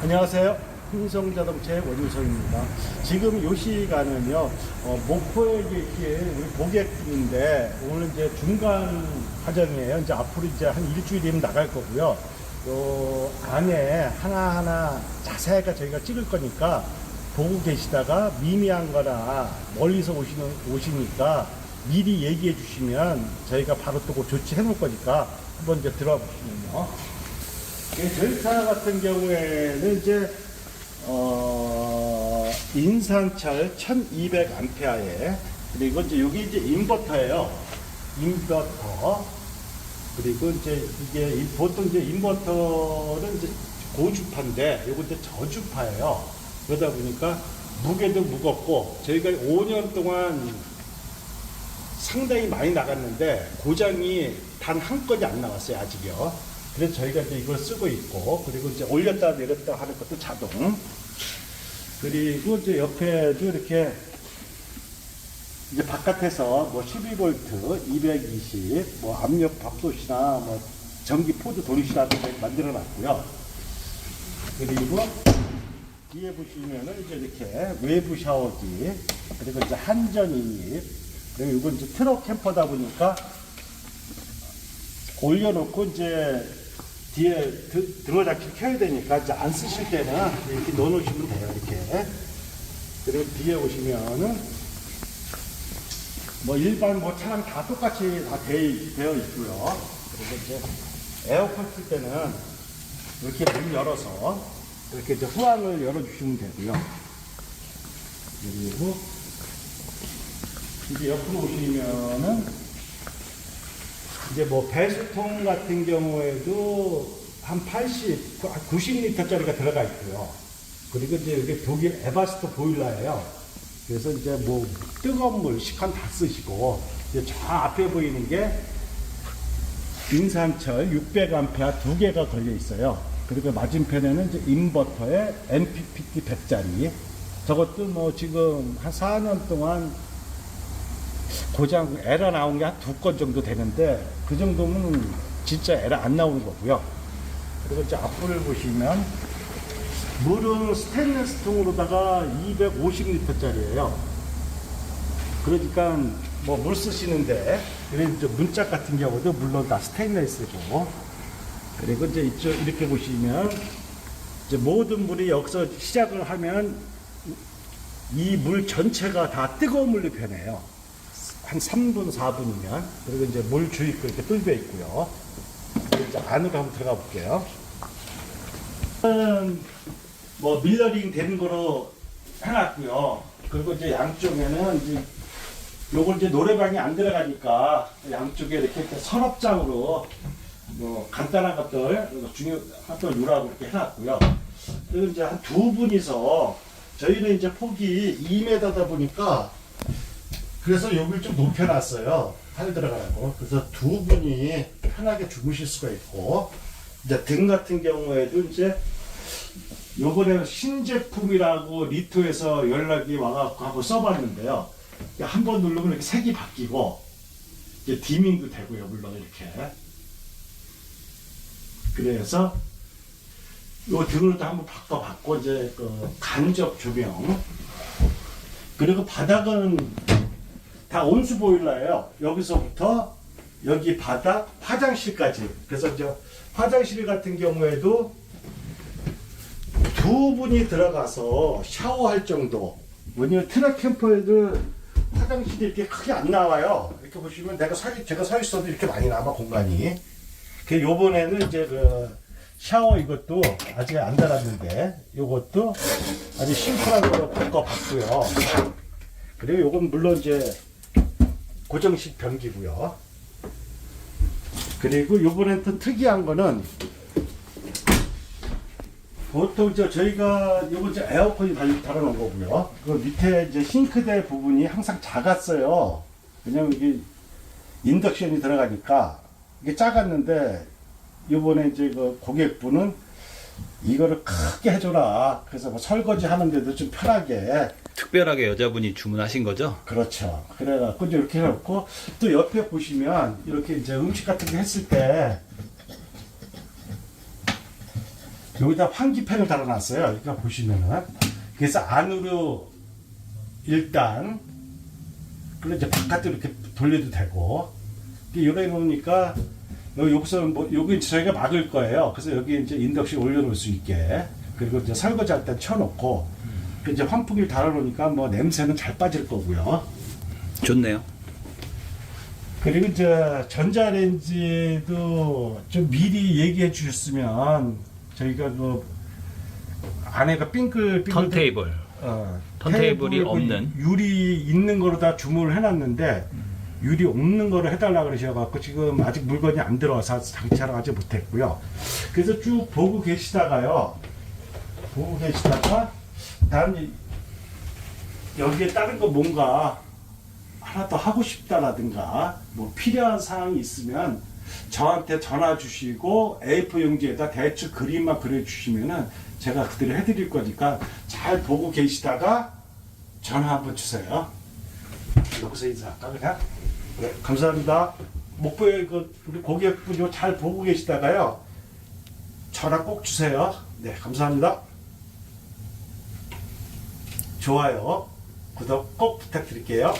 안녕하세요. 흥성자동차의 원유성입니다. 지금 요 시간은요, 어, 목포에 계신 우리 고객인데, 오늘 이제 중간 과정이에요. 이제 앞으로 이제 한 일주일이면 나갈 거고요. 요 안에 하나하나 자세하게 저희가 찍을 거니까, 보고 계시다가 미미한 거나 멀리서 오시는, 오시니까 미리 얘기해 주시면 저희가 바로 또 조치해 놓을 거니까 한번 이제 들어와 보시면요. 예, 저희 차 같은 경우에는 이제 어, 인산철 1200A에 그리고 이제 여기 이제 인버터예요. 인버터 그리고 이제 이게 이- 보통 이제 인버터는 이제 고주파인데 요거 이제 저주파예요. 그러다 보니까 무게도 무겁고 저희가 5년 동안 상당히 많이 나갔는데 고장이 단 한 건이 안 나왔어요 아직요. 그래서 저희가 이제 이걸 쓰고 있고 그리고 이제 올렸다 내렸다 하는 것도 자동. 그리고 이제 옆에도 이렇게 이제 바깥에서 뭐 12V, 220, 뭐 압력 밥솥이나 뭐 전기 포드 돌리시라도 만들어 놨고요. 그리고 뒤에 보시면은 이제 이렇게 외부 샤워기, 그리고 이제 한전 인입, 그리고 이건 이제 트럭 캠퍼다 보니까 올려놓고 이제 뒤에 드, 드로자키를 켜야 되니까 안 쓰실 때는 이렇게 넣어놓으시면 돼요, 이렇게. 그리고 뒤에 오시면은 뭐 일반 뭐 차랑 다 똑같이 다 되, 되어 있고요. 그리고 이제 에어컨 틀 때는 이렇게 문 열어서 이렇게 이제 후안을 열어주시면 되고요. 그리고 이제 옆으로 오시면은 이제 뭐 배수통 같은 경우에도 한 80, 90리터짜리가 들어가 있고요. 그리고 이제 이게 독일 에바스토 보일러예요. 그래서 이제 뭐 뜨거운 물, 식환 다 쓰시고 이제 저 앞에 보이는 게 인산철 600A 두 개가 걸려 있어요. 그리고 맞은편에는 이제 인버터에 MPPT 100짜리. 저것도 뭐 지금 한 4년 동안 고장 에러 나온 게 한 두 건 정도 되는데 그 정도면 진짜 에러 안 나오는 거고요. 그리고 이제 앞을 보시면 물은 스테인리스 통으로다가 250리터짜리예요. 그러니까 뭐 물 쓰시는데 그리고 이제 문짝 같은 경우도 물론 다 스테인리스고 그리고 이제 이쪽 이렇게 보시면 이제 모든 물이 여기서 시작을 하면 이 물 전체가 다 뜨거운 물로 변해요. 한 3분, 4분이면. 그리고 이제 물 주입구 이렇게 뚫려 있고요. 이제 안으로 한번 들어가 볼게요. 음, 뭐 밀러링 되는 거로 해놨고요. 그리고 이제 양쪽에는 이제 요걸 이제 노래방이 안 들어가니까 양쪽에 이렇게 서랍장으로 뭐 간단한 것들 중요한 것들 누라고 이렇게 해놨고요. 그리고 이제 한 두 분이서 저희는 이제 폭이 2m다 보니까 그래서 여기를 좀 높여놨어요. 팔 들어가라고. 그래서 두 분이 편하게 주무실 수가 있고, 이제 등 같은 경우에도 이제 요번에 신제품이라고 리토에서 연락이 와갖고 한번 써봤는데요. 한 번 누르면 이렇게 색이 바뀌고, 이제 디밍도 되고요, 물론 이렇게. 그래서 요또 한번 바꿔봤고, 이제 그 간접 조명. 그리고 바닥은 다 온수 보일러예요. 여기서부터 여기 바닥 화장실까지. 그래서 이제 화장실 같은 경우에도 두 분이 들어가서 샤워할 정도. 왜냐면 트럭 캠퍼에도 화장실이 이렇게 크게 안 나와요. 이렇게 보시면 내가 서, 제가 서 있어도 이렇게 많이 남아 공간이. 그 요번에는 이제 그 샤워 이것도 아직 안 달았는데 요것도 아주 심플한 걸로 바꿔봤고요. 그리고 요건 물론 이제 고정식 변기고요. 그리고 요번엔 또 특이한 거는 보통 저 저희가 요거 이제 에어컨이 달- 달아놓은 거고요. 그 밑에 이제 싱크대 부분이 항상 작았어요. 왜냐면 이게 인덕션이 들어가니까 이게 작았는데 요번에 이제 그 고객분은 이거를 크게 해줘라. 그래서 뭐 설거지 하는데도 좀 편하게 특별하게 여자분이 주문하신 거죠? 그렇죠. 그래갖고 이제 이렇게 해놓고 또 옆에 보시면 이렇게 이제 음식 같은 거 했을 때 여기다 환기팬을 달아놨어요. 그러니까 보시면은 그래서 안으로 일단 그리고 이제 바깥으로 이렇게 돌려도 되고 이렇게 놓으니까 여기 여기서는 뭐 여기 저희가 막을 거예요. 그래서 여기 이제 인덕션 올려놓을 수 있게 그리고 이제 설거지할 때 쳐놓고 그 이제 환풍기를 달아놓으니까 뭐 냄새는 잘 빠질 거고요. 좋네요. 그리고 이제 전자레인지도 좀 미리 얘기해 주셨으면 저희가 그 안에가 빙글 빙글 턴테이블. 어, 턴테이블이 테이블 그 없는? 유리 있는 거로 다 주문을 해놨는데 유리 없는 거를 해달라 그러셔갖고 지금 아직 물건이 안 들어와서 장착을 하지 못했고요. 그래서 쭉 보고 계시다가요. 보고 계시다가 난 여기에 다른 거 뭔가 하나 더 하고 싶다라든가 뭐 필요한 사항이 있으면 저한테 전화 주시고 A4 용지에다 대충 그림만 그려주시면은 제가 그대로 해드릴 거니까 잘 보고 계시다가 전화 한번 주세요. 여기서 인사할까 그냥? 네, 감사합니다. 목포에 그 우리 고객분이 잘 보고 계시다가요. 전화 꼭 주세요. 네, 감사합니다. 좋아요, 구독 꼭 부탁드릴게요.